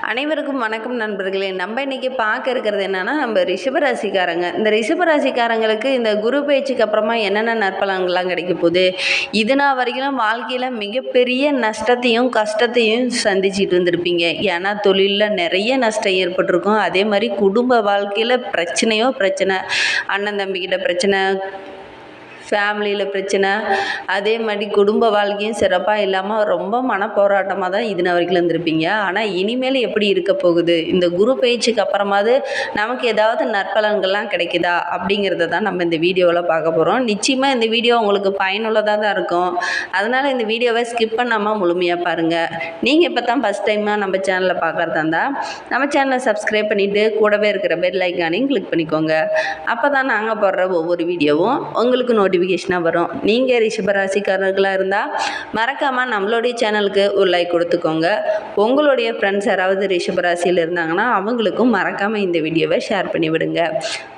அனைவருக்கும் வணக்கம் நண்பர்களே. நம்ம இன்றைக்கி பார்க்க இருக்கிறது என்னென்னா நம்ம ரிஷபராசிக்காரங்க. இந்த ரிஷபராசிக்காரங்களுக்கு இந்த குரு பயிற்சிக்கு அப்புறமா என்னென்ன நற்பலன்கள்லாம் கிடைக்க போகுது? இது நான் வரைக்கும் வாழ்க்கையில் மிகப்பெரிய நஷ்டத்தையும் கஷ்டத்தையும் சந்திச்சுட்டு வந்திருப்பீங்க ஏன்னா தொழிலில் நிறைய நஷ்டம் ஏற்பட்டிருக்கும். அதே மாதிரி குடும்ப வாழ்க்கையில் பிரச்சனையோ பிரச்சனை அண்ணன் தம்பிக்கிட்ட பிரச்சனை ஃபேமிலியில் பிரச்சனை. அதே மாதிரி குடும்ப வாழ்க்கையும் சிறப்பாக இல்லாமல் ரொம்ப மனப்போராட்டமாக தான் இதுன வரைக்கும் இருந்திருப்பீங்க. ஆனால் இனிமேல் எப்படி இருக்க போகுது? இந்த குரு பயிற்சிக்கு அப்புறமாவது நமக்கு ஏதாவது நற்பலன்கள்லாம் கிடைக்குதா? அப்படிங்கிறத தான் நம்ம இந்த வீடியோவில் பார்க்க போகிறோம் நிச்சயமாக இந்த வீடியோ உங்களுக்கு பயனுள்ளதாக தான் இருக்கும். அதனால் இந்த வீடியோவை ஸ்கிப் பண்ணாமல் முழுமையாக பாருங்கள் நீங்கள் இப்போ தான் ஃபஸ்ட் டைமாக நம்ம சேனலில் பார்க்குறதா இருந்தால் நம்ம சேனலை சப்ஸ்கிரைப் பண்ணிவிட்டு கூடவே இருக்கிற பெல் ஐக்கானையும் கிளிக் பண்ணிக்கோங்க. அப்போ தான் நாங்கள் போடுற ஒவ்வொரு வீடியோவும் உங்களுக்கு நோட்டி நோட்டிஃபிகேஷனாக வரும். நீங்கள் ரிஷபராசிக்காரர்களாக இருந்தால் மறக்காமல் நம்மளுடைய சேனலுக்கு ஒரு லைக் கொடுத்துக்கோங்க. உங்களுடைய ஃப்ரெண்ட்ஸ் யாராவது ரிஷபராசியில் இருந்தாங்கன்னா அவங்களுக்கும் மறக்காமல் இந்த வீடியோவை ஷேர் பண்ணி விடுங்க.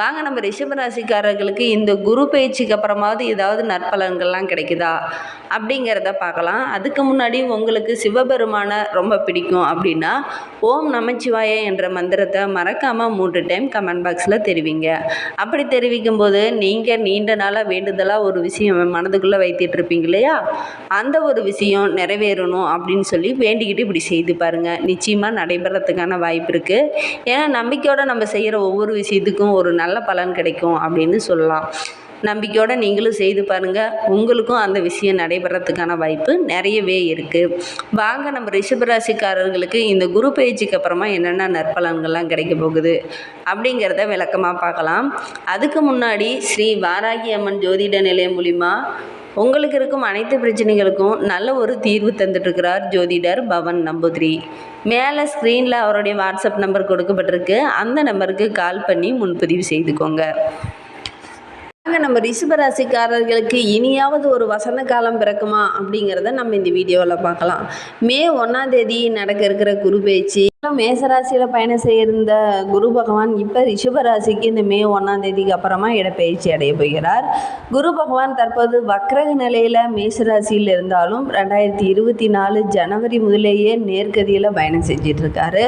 வாங்க நம்ம ரிஷபராசிக்காரர்களுக்கு இந்த குரு பயிற்சிக்கு அப்புறமாவது ஏதாவது நற்பலன்கள்லாம் கிடைக்குதா அப்படிங்கிறத பார்க்கலாம். அதுக்கு முன்னாடி உங்களுக்கு சிவபெருமானை ரொம்ப பிடிக்கும் அப்படின்னா ஓம் நமச்சிவாய என்ற மந்திரத்தை மறக்காமல் மூன்று டைம் கமெண்ட் பாக்ஸில் தெரிவிங்க. அப்படி தெரிவிக்கும் போது நீங்கள் நீண்ட நாளாக வேண்டுதலாக ஒரு விஷயம் மனதுக்குள்ளே வைத்துட்டு இருப்பீங்க இல்லையா? அந்த ஒரு விஷயம் நிறைவேறணும் அப்படின்னு சொல்லி வேண்டிக்கிட்டு இப்படி செய்து பாருங்கள் நிச்சயமாக நடைபெறத்துக்கான வாய்ப்பு இருக்குது ஏன்னா நம்பிக்கையோடு நம்ம செய்கிற ஒவ்வொரு விஷயத்துக்கும் ஒரு நல்ல பலன் கிடைக்கும் அப்படின்னு சொல்லலாம். நம்பிக்கையோடு நீங்களும் செய்து பாருங்கள் உங்களுக்கும் அந்த விஷயம் நடைபெறத்துக்கான வாய்ப்பு நிறையவே இருக்குது வாங்க நம்ம ரிஷபராசிக்காரர்களுக்கு இந்த குரு பயிற்சிக்கு அப்புறமா என்னென்ன நற்பலன்கள்லாம் கிடைக்க போகுது அப்படிங்கிறத விளக்கமாக பார்க்கலாம். அதுக்கு முன்னாடி ஸ்ரீ வாராகி அம்மன் ஜோதிட நிலையம் மூலிமா உங்களுக்கு இருக்கும் அனைத்து பிரச்சனைகளுக்கும் நல்ல ஒரு தீர்வு தந்துட்டுருக்கிறார் ஜோதிடர் பவன் நம்பூதிரி. மேலே ஸ்க்ரீனில் அவருடைய வாட்ஸ்அப் நம்பர் கொடுக்கப்பட்டிருக்கு. அந்த நம்பருக்கு கால் பண்ணி முன்பதிவு செய்துக்கோங்க. வாங்க நம்ம ரிஷபராசிக்காரர்களுக்கு இனியாவது ஒரு வசந்த காலம் பிறக்குமா அப்படிங்கிறத நம்ம இந்த வீடியோவில் பார்க்கலாம். மே ஒன்றாம் தேதி நடக்க இருக்கிற குரு பேச்சு மேசராசியில் பயணம் செய்திருந்த குரு பகவான் இப்போ ரிஷபராசிக்கு இந்த மே ஒன்றாம் தேதிக்கு அப்புறமா இடப்பெயர்ச்சி அடைய போகிறார். குரு பகவான் தற்போது வக்ரக நிலையில் மேசராசியில் இருந்தாலும் ரெண்டாயிரத்தி இருபத்தி நாலு ஜனவரி முதலேயே நேர்கதியில் பயணம் செஞ்சிட்ருக்காரு.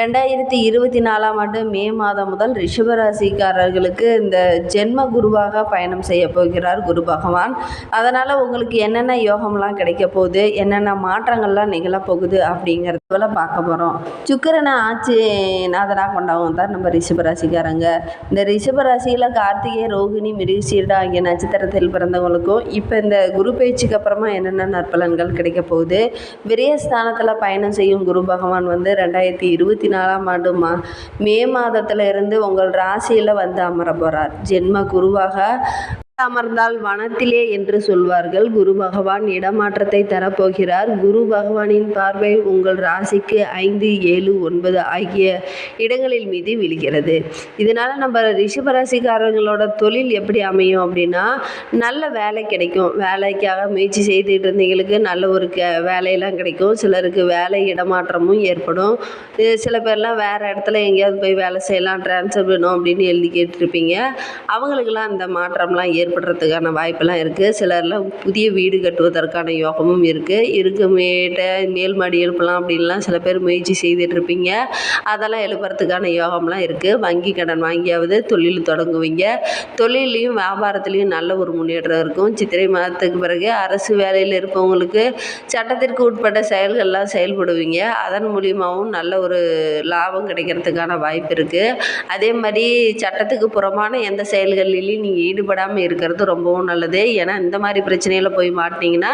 ரெண்டாயிரத்தி இருபத்தி நாலாம் ஆண்டு மே மாதம் முதல் ரிஷபராசிக்காரர்களுக்கு இந்த ஜென்ம குருவாக பயணம் செய்ய போகிறார் குரு பகவான். அதனால் உங்களுக்கு என்னென்ன யோகம்லாம் கிடைக்க போகுது? என்னென்ன மாற்றங்கள்லாம் நிகழப்போகுது அப்படிங்கிறது அப்படிங்கிறதுல பார்க்க போகிறோம் சுக்கிரனை ஆட்சி நாதனாக கொண்டவங்க தான் நம்ம ரிஷபராசிக்காரங்க இந்த ரிஷபராசியில் கார்த்திகை ரோகிணி மிருகசீரடா ஆகிய நட்சத்திரத்தில் பிறந்தவங்களுக்கும் இப்போ இந்த குரு பயிற்சிக்கு அப்புறமா என்னென்ன நற்பலன்கள் கிடைக்க போகுது? விரயஸ்தானத்தில் பயணம் செய்யும் குரு பகவான் வந்து ரெண்டாயிரத்தி இருபத்தி நாலாம் ஆண்டு மா மே மாதத்தில் இருந்து உங்கள் ராசியில் வந்து அமர போகிறார் ஜென்ம குருவாக அமர்ந்தால் வனத்திலே என்று சொல்வார்கள். குரு பகவான் இடமாற்றத்தை தரப்போகிறார். குரு பகவானின் பார்வை உங்கள் ராசிக்கு ஐந்து ஏழு ஒன்பது ஆகிய இடங்களில் மீது விழுகிறது. இதனால் நம்ம ரிஷபராசிக்காரங்களோட தொழில் எப்படி அமையும் அப்படின்னா நல்ல வேலை கிடைக்கும். வேலைக்காக முயற்சி செய்துட்டு இருந்தவங்களுக்கு நல்ல ஒரு க வேலையெல்லாம் கிடைக்கும். சிலருக்கு வேலை இடமாற்றமும் ஏற்படும். சில பேர்லாம் வேறு இடத்துல எங்கேயாவது போய் வேலை செய்யலாம் ட்ரான்ஸ்ஃபர் வேணும் அப்படின்னு எழுதி கேட்டிருப்பீங்க. அவங்களுக்கெல்லாம் அந்த மாற்றம்லாம் ஏற்படுறதுக்கான வாய்ப்பெல்லாம் இருக்குது சிலர்லாம் புதிய வீடு கட்டுவதற்கான யோகமும் இருக்குது இருக்குமேட்ட மேல் மாடி எழுப்பலாம் அப்படின்லாம் சில பேர் முயற்சி செய்துட்டு இருப்பீங்க அதெல்லாம் எழுப்புறதுக்கான யோகம்லாம் இருக்குது வங்கி கடன் வாங்கியாவது தொழில் தொடங்குவீங்க. தொழிலையும் வியாபாரத்துலேயும் நல்ல ஒரு முன்னேற்றம் இருக்கும். சித்திரை மாதத்துக்கு பிறகு அரசு வேலையில் இருப்பவங்களுக்கு சட்டத்திற்கு உட்பட்ட செயல்கள்லாம் செயல்படுவீங்க. அதன் மூலியமாகவும் நல்ல ஒரு லாபம் கிடைக்கிறதுக்கான வாய்ப்பு இருக்குது அதே மாதிரி சட்டத்துக்கு புறமான எந்த செயல்களிலையும் நீங்கள் ஈடுபடாமல் இருக்கிறது ரொம்பவும் நல்லது. ஏன்னா இந்த மாதிரி பிரச்சனையில் போய் மாட்டினீங்கன்னா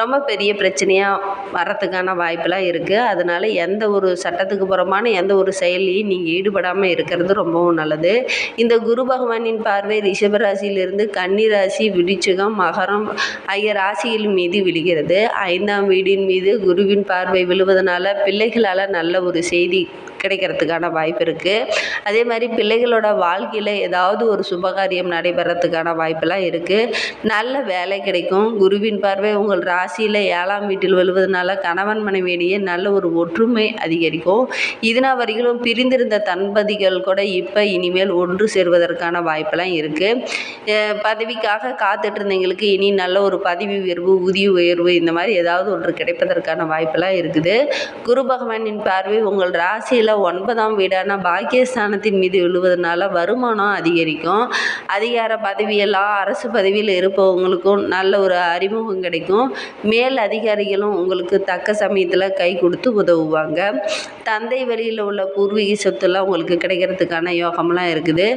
ரொம்ப பெரிய பிரச்சனையாக வரத்துக்கான வாய்ப்பெல்லாம் இருக்குது அதனால் எந்த ஒரு சட்டத்துக்கு புறமான எந்த ஒரு செயலையும் நீங்கள் ஈடுபடாமல் இருக்கிறது ரொம்பவும் நல்லது. இந்த குரு பகவானின் பார்வை ரிஷபராசியிலிருந்து கன்னிராசி ராசி மகரம் ஆகிய ராசிகள் மீது விழுகிறது. ஐந்தாம் வீடின் மீது குருவின் பார்வை விழுவதனால பிள்ளைகளால் நல்ல ஒரு செய்தி கிடைக்கிறதுக்கான வாய்ப்பு இருக்குது அதே மாதிரி பிள்ளைகளோட வாழ்க்கையில் ஏதாவது ஒரு சுபகாரியம் நடைபெறத்துக்கான வாய்ப்பெல்லாம் இருக்குது நல்ல வேலை கிடைக்கும். குருவின் பார்வை உங்கள் ராசியில் ஏழாம் வீட்டில் விழுவதனால கணவன் மனைவியிடையே நல்ல ஒரு ஒற்றுமை அதிகரிக்கும். இதனால் வரைக்கும் பிரிந்திருந்த தன்பதிகள் கூட இப்போ இனிமேல் ஒன்று சேர்வதற்கான வாய்ப்பெல்லாம் இருக்குது பதவிக்காக காத்துட்டு இருந்தவங்களுக்கு இனி நல்ல ஒரு பதவி உயர்வு ஊதிய உயர்வு இந்த மாதிரி ஏதாவது ஒன்று கிடைப்பதற்கான வாய்ப்பெல்லாம் இருக்குது. குரு பகவானின் பார்வை உங்கள் ராசியில் ஒன்பதாம் வீடான பாக்கியஸ்தானத்தின் மீது விழுவதனால வருமானம் அதிகரிக்கும். அதிகார பதவியெல்லாம் அரசு பதவியில் இருப்பவங்களுக்கும் நல்ல ஒரு அறிமுகம் கிடைக்கும். மேல் அதிகாரிகளும் உங்களுக்கு தக்க சமயத்தில் கை கொடுத்து உதவுவாங்க. தந்தை வழியில் உள்ள பூர்வீக சொத்துலாம் உங்களுக்கு கிடைக்கிறதுக்கான யோகம்லாம் இருக்குது.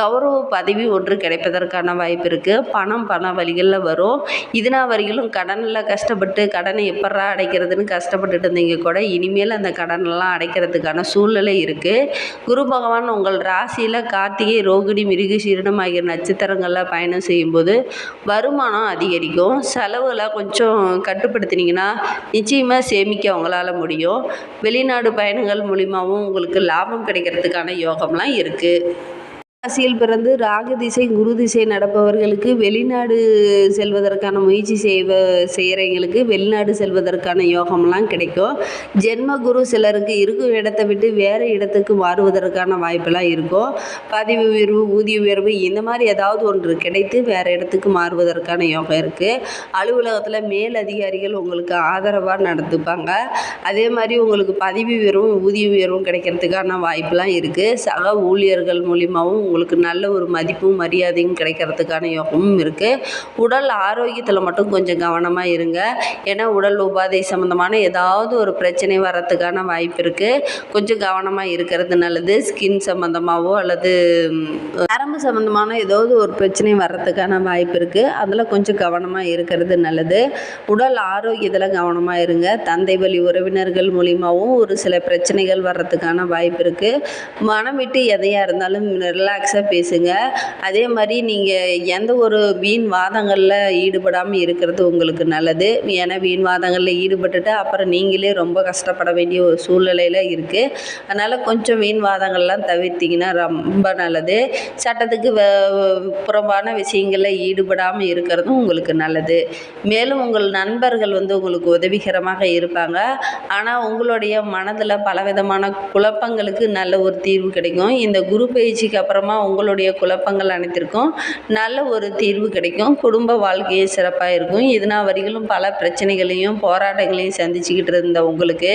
கௌரவ பதவி ஒன்று கிடைப்பதற்கான வாய்ப்பு இருக்குது பணம் பண வழிகளில் வரும். இதனால் வரையிலும் கடனில் கஷ்டப்பட்டு கடனை எப்பட்றா அடைக்கிறதுன்னு கஷ்டப்பட்டுட்டு இருந்தீங்க கூட இனிமேல் அந்த கடனெல்லாம் அடைக்கிறதுக்கான சூழ்நிலை இருக்குது குரு பகவான் உங்கள் ராசியில் கார்த்திகை ரோகிணி மிருகசீரணம் ஆகிய நட்சத்திரங்களில் பயணம் செய்யும்போது வருமானம் அதிகரிக்கும். செலவுகளை கொஞ்சம் கட்டுப்படுத்தினீங்கன்னா நிச்சயமாக சேமிக்க உங்களால் முடியும். வெளிநாடு பயணங்கள் மூலிமாவும் உங்களுக்கு லாபம் கிடைக்கிறதுக்கான யோகம்லாம் இருக்குது ராசியில் பிறந்து ராகு திசை குரு திசை நடப்பவர்களுக்கு வெளிநாடு செல்வதற்கான முயற்சி செய்வ செய்கிறவங்களுக்கு வெளிநாடு செல்வதற்கான யோகம்லாம் கிடைக்கும். ஜென்ம குரு சிலருக்கு இருக்கும் இடத்தை விட்டு வேறு இடத்துக்கு மாறுவதற்கான வாய்ப்பெல்லாம் இருக்கும். பதவி உயர்வு ஊதிய உயர்வு இந்த மாதிரி ஏதாவது ஒன்று கிடைத்து வேறு இடத்துக்கு மாறுவதற்கான யோகம் இருக்குது அலுவலகத்தில் மேல் அதிகாரிகள் உங்களுக்கு ஆதரவாக நடந்துப்பாங்க அதே மாதிரி உங்களுக்கு பதவி உயர்வும் ஊதிய உயர்வும் கிடைக்கிறதுக்கான வாய்ப்பெல்லாம் இருக்குது சக ஊழியர்கள் மூலிமாவும் உங்களுக்கு நல்ல ஒரு மதிப்பும் மரியாதையும் கிடைக்கிறதுக்கான யோகமும் இருக்குது உடல் ஆரோக்கியத்தில் மட்டும் கொஞ்சம் கவனமாக இருங்க. ஏன்னா உடல் உபாதை சம்மந்தமான ஏதாவது ஒரு பிரச்சனை வர்றதுக்கான வாய்ப்பு இருக்குது கொஞ்சம் கவனமாக இருக்கிறது நல்லது. ஸ்கின் சம்மந்தமாகவோ அல்லது நரம்பு சம்மந்தமான ஏதாவது ஒரு பிரச்சனை வர்றதுக்கான வாய்ப்பு இருக்குது அதில் கொஞ்சம் கவனமாக இருக்கிறது நல்லது. உடல் ஆரோக்கியத்தில் கவனமாக இருங்க. தந்தை வழி உறவினர்கள் மூலிமாவும் ஒரு சில பிரச்சனைகள் வர்றதுக்கான வாய்ப்பு இருக்குது மனம் விட்டு எதையாக இருந்தாலும் ரிலாக்ஸாக பேசுங்க. அதே மாதிரி நீங்கள் எந்த ஒரு வீண் வாதங்களில் ஈடுபடாமல் இருக்கிறது உங்களுக்கு நல்லது. ஏன்னா வீண் வாதங்களில் ஈடுபட்டுட்டு அப்புறம் நீங்களே ரொம்ப கஷ்டப்பட வேண்டிய ஒரு சூழ்நிலையில் இருக்குது அதனால் கொஞ்சம் வீண் வாதங்கள்லாம் தவிர்த்திங்கன்னா ரொம்ப நல்லது. சட்டத்துக்கு வ புறம்பான விஷயங்களில் ஈடுபடாமல் இருக்கிறதும் உங்களுக்கு நல்லது. மேலும் உங்கள் நண்பர்கள் வந்து உங்களுக்கு உதவிகரமாக இருப்பாங்க. ஆனால் உங்களுடைய மனதில் பலவிதமான குழப்பங்களுக்கு நல்ல ஒரு தீர்வு கிடைக்கும். இந்த குரு பயிற்சிக்கு அப்புறமா உங்களுடைய குழப்பங்கள் அனைத்திற்கும் நல்ல ஒரு தீர்வு கிடைக்கும். குடும்ப வாழ்க்கையே சிறப்பாக இருக்கும். இதனால் வரையிலும் பல பிரச்சனைகளையும் போராட்டங்களையும் சந்திச்சுக்கிட்டு இருந்த உங்களுக்கு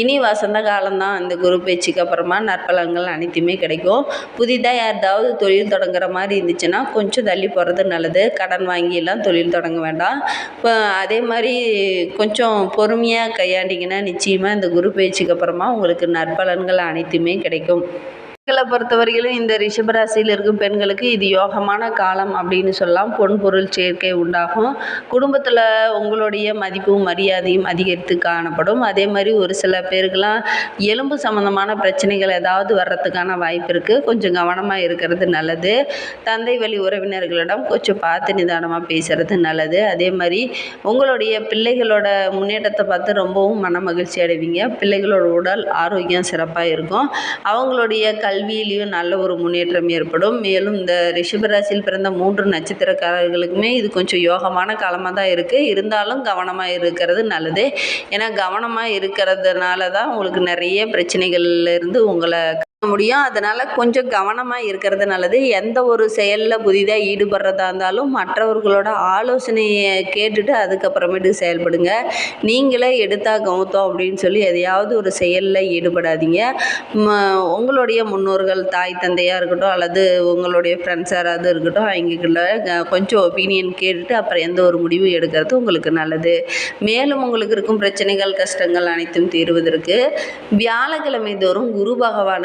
இனி வசந்த காலம்தான் இந்த குரு பேச்சுக்கு அப்புறமா நற்பலன்கள் அனைத்துமே கிடைக்கும். புதிதாக யாராவது தொழில் தொடங்குற மாதிரி இருந்துச்சுன்னா கொஞ்சம் தள்ளி போகிறது நல்லது. கடன் வாங்கியெல்லாம் தொழில் தொடங்க வேண்டாம். இப்போ அதே மாதிரி கொஞ்சம் பொறுமையாக கையாண்டிங்கன்னா நிச்சயமாக இந்த குரு பேச்சுக்கு அப்புறமா உங்களுக்கு நற்பலன்கள் அனைத்துமே கிடைக்கும். பெண்களை பொறுத்தவரையிலும் இந்த ரிஷபராசியில் இருக்கும் பெண்களுக்கு இது யோகமான காலம் அப்படின்னு சொல்லலாம். பொன் பொருள் சேர்க்கை உண்டாகும். குடும்பத்தில் உங்களுடைய மதிப்பும் மரியாதையும் அதிகரித்து காணப்படும். அதே மாதிரி ஒரு சில பேருக்கெல்லாம் எலும்பு சம்மந்தமான பிரச்சனைகள் ஏதாவது வர்றதுக்கான வாய்ப்பு இருக்குது கொஞ்சம் கவனமாக இருக்கிறது நல்லது. தந்தை வழி உறவினர்களிடம் கொஞ்சம் பார்த்து நிதானமாக பேசுகிறது நல்லது. அதே மாதிரி உங்களுடைய பிள்ளைகளோட முன்னேற்றத்தை பார்த்து ரொம்பவும் மன மகிழ்ச்சி அடைவீங்க. பிள்ளைகளோட உடல் ஆரோக்கியம் சிறப்பாக இருக்கும். அவங்களுடைய கல்வியிலையும் நல்ல ஒரு முன்னேற்றம் ஏற்படும். மேலும் இந்த ரிஷபராசியில் பிறந்த மூன்று நட்சத்திரக்காரர்களுக்குமே இது கொஞ்சம் யோகமான காலமாக தான் இருக்குது இருந்தாலும் கவனமாக இருக்கிறது நல்லது. ஏன்னா கவனமாக இருக்கிறதுனால தான் உங்களுக்கு நிறைய பிரச்சனைகள்லேருந்து உங்களை முடியும். அதனால் கொஞ்சம் கவனமாக இருக்கிறது நல்லது. எந்த ஒரு செயலில் புதிதாக ஈடுபடுறதா இருந்தாலும் மற்றவர்களோட ஆலோசனையை கேட்டுட்டு அதுக்கப்புறமேட்டு செயல்படுங்க. நீங்களே எடுத்தா கவுத்தோம் அப்படின்னு சொல்லி எதையாவது ஒரு செயலில் ஈடுபடாதீங்க. ம உங்களுடைய முன்னோர்கள் தாய் தந்தையாக இருக்கட்டும் அல்லது உங்களுடைய ஃப்ரெண்ட்ஸ் யாராவது இருக்கட்டும் அவங்கக்குள்ள க- கொஞ்சம் ஒப்பீனியன் கேட்டுட்டு அப்புறம் எந்த ஒரு முடிவும் எடுக்கிறது உங்களுக்கு நல்லது. மேலும் உங்களுக்கு இருக்கும் பிரச்சனைகள் கஷ்டங்கள் அனைத்தும் தீர்வதற்கு வியாழக்கிழமை தோறும் குரு பகவான்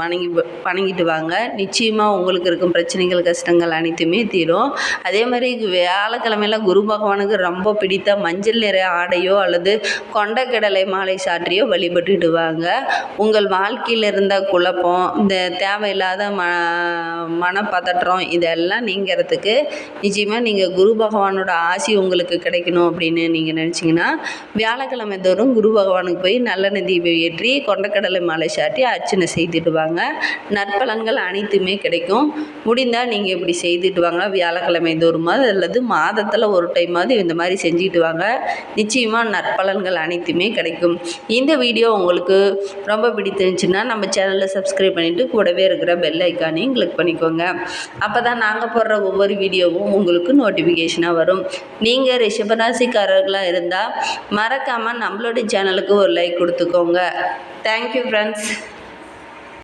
வணங்கி வணங்கிட்டு வாங்க. நிச்சயமாக உங்களுக்கு இருக்கும் பிரச்சனைகள் கஷ்டங்கள் அனைத்துமே தீரும். அதே மாதிரி வியாழக்கிழமையில குரு பகவானுக்கு ரொம்ப பிடித்த மஞ்சள் நிற ஆடையோ அல்லது கொண்டக்கடலை மாலை சாற்றியோ வழிபட்டுட்டு வாங்க. உங்கள் வாழ்க்கையில் இருந்த குழப்பம் இந்த தேவையில்லாத ம மனப்பதற்றம் இதெல்லாம் நீங்கிறதுக்கு நிச்சயமாக நீங்கள் குரு பகவானோட ஆசி உங்களுக்கு கிடைக்கணும் அப்படின்னு நீங்கள் நினச்சிங்கன்னா வியாழக்கிழமை தோறும் குரு பகவானுக்கு போய் நல்லெண்ணெய் தீபம் ஏற்றி கொண்டக்கடலை மாலை சாட்டி அர்ச்சனை செய்து செஞ்சுட்டு வாங்க. நற்பலன்கள் அனைத்துமே கிடைக்கும். முடிந்தால் நீங்கள் இப்படி செய்துட்டு வாங்க. வியாழக்கிழமை தோறுமாவது அல்லது மாதத்தில் ஒரு டைமாவது இந்த மாதிரி செஞ்சுட்டு வாங்க. நிச்சயமாக நற்பலன்கள் அனைத்துமே கிடைக்கும். இந்த வீடியோ உங்களுக்கு ரொம்ப பிடித்திருந்துச்சுன்னா நம்ம சேனலை சப்ஸ்கிரைப் பண்ணிவிட்டு கூடவே இருக்கிற பெல் ஐக்கானையும் கிளிக் பண்ணிக்கோங்க. அப்போ தான் நாங்கள் போடுற ஒவ்வொரு வீடியோவும் உங்களுக்கு நோட்டிஃபிகேஷனாக வரும். நீங்கள் ரிஷபராசிக்காரர்களாக இருந்தால் மறக்காமல் நம்மளோட சேனலுக்கு ஒரு லைக் கொடுத்துக்கோங்க. Thank you friends